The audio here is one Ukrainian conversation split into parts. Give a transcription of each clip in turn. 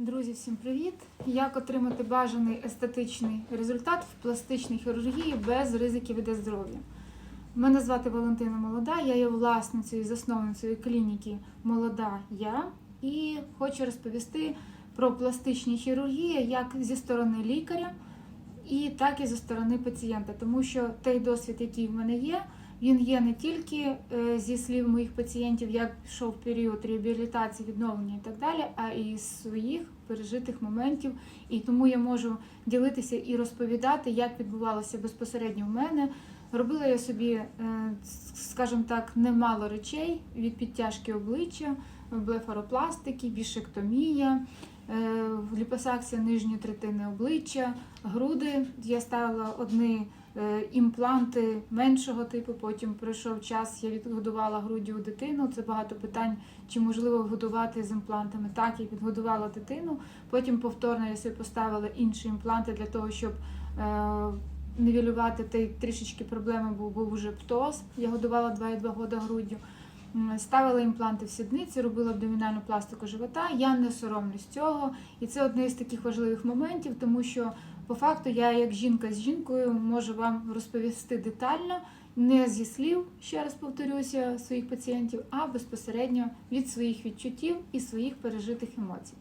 Друзі, всім привіт! Як отримати бажаний естетичний результат в пластичній хірургії без ризиків для здоров'я? Мене звати Валентина Молода, я є власницею і засновницею клініки Молода Я і хочу розповісти про пластичні хірургії як зі сторони лікаря, і так і зі сторони пацієнта, тому що той досвід, який в мене є, він є не тільки е, зі слів моїх пацієнтів, як пішов період реабілітації, відновлення і так далі, а і з своїх пережитих моментів. І тому я можу ділитися і розповідати, як відбувалося безпосередньо в мене. Робила я собі, е, скажімо так, немало речей від підтяжки обличчя, блефаропластики, бішектомія, е, ліпосакція нижньої третини обличчя, груди. Я ставила одні імпланти меншого типу. Потім пройшов час, я відгодувала груддю дитину. Це багато питань, чи можливо годувати з імплантами. Так, я відгодувала дитину. Потім повторно я собі поставила інші імпланти для того, щоб е, нівелювати той трішечки проблеми, бо був уже птоз. Я годувала 2,2 года груддю. Ставила імпланти в сідниці, робила абдомінальну пластику живота. Я не соромлюсь цього. І це одне з таких важливих моментів, тому що по факту я, як жінка з жінкою, можу вам розповісти детально, не зі слів, ще раз повторюся, своїх пацієнтів, а безпосередньо від своїх відчуттів і своїх пережитих емоцій.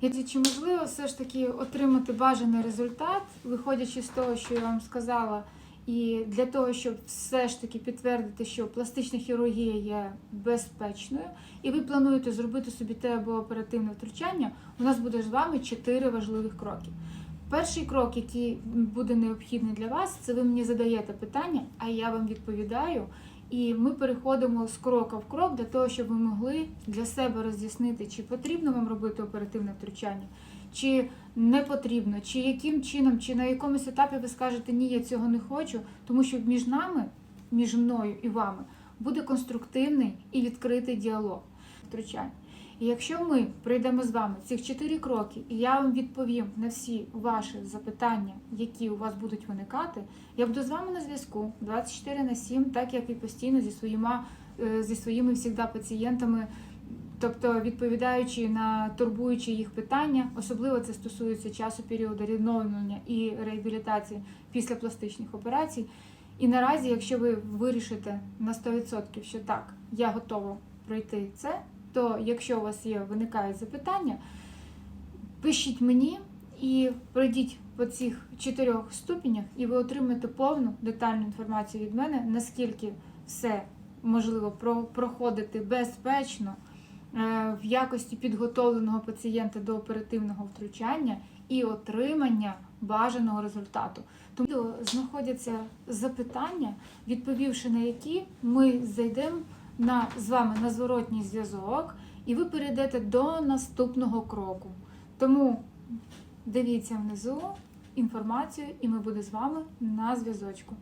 І чи можливо все ж таки отримати бажаний результат, виходячи з того, що я вам сказала, і для того, щоб все ж таки підтвердити, що пластична хірургія є безпечною, і ви плануєте зробити собі те або оперативне втручання, у нас буде з вами чотири важливих кроки. Перший крок, який буде необхідний для вас, це ви мені задаєте питання, а я вам відповідаю. І ми переходимо з крока в крок для того, щоб ви могли для себе роз'яснити, чи потрібно вам робити оперативне втручання, чи не потрібно, чи яким чином, чи на якомусь етапі ви скажете ні, я цього не хочу, тому що між нами, між мною і вами, буде конструктивний і відкритий діалог втручань. І якщо ми пройдемо з вами цих чотири кроки, і я вам відповім на всі ваші запитання, які у вас будуть виникати, я буду з вами на зв'язку 24 на 7, так як і постійно зі своїми, е, зі своїми всігда пацієнтами, тобто відповідаючи на турбуючі їх питання, особливо це стосується часу періоду відновлення і реабілітації після пластичних операцій. І наразі, якщо ви вирішите на 100%, що так, я готова пройти це, то якщо у вас є виникають запитання, пишіть мені і пройдіть по цих чотирьох ступенях, і ви отримаєте повну детальну інформацію від мене, наскільки все можливо проходити безпечно в якості підготовленого пацієнта до оперативного втручання і отримання бажаного результату. Тому знаходяться запитання, відповівши на які ми зайдемо на з вами на зворотній зв'язок, і ви перейдете до наступного кроку. Тому дивіться внизу інформацію, і ми будемо з вами на зв'язочку.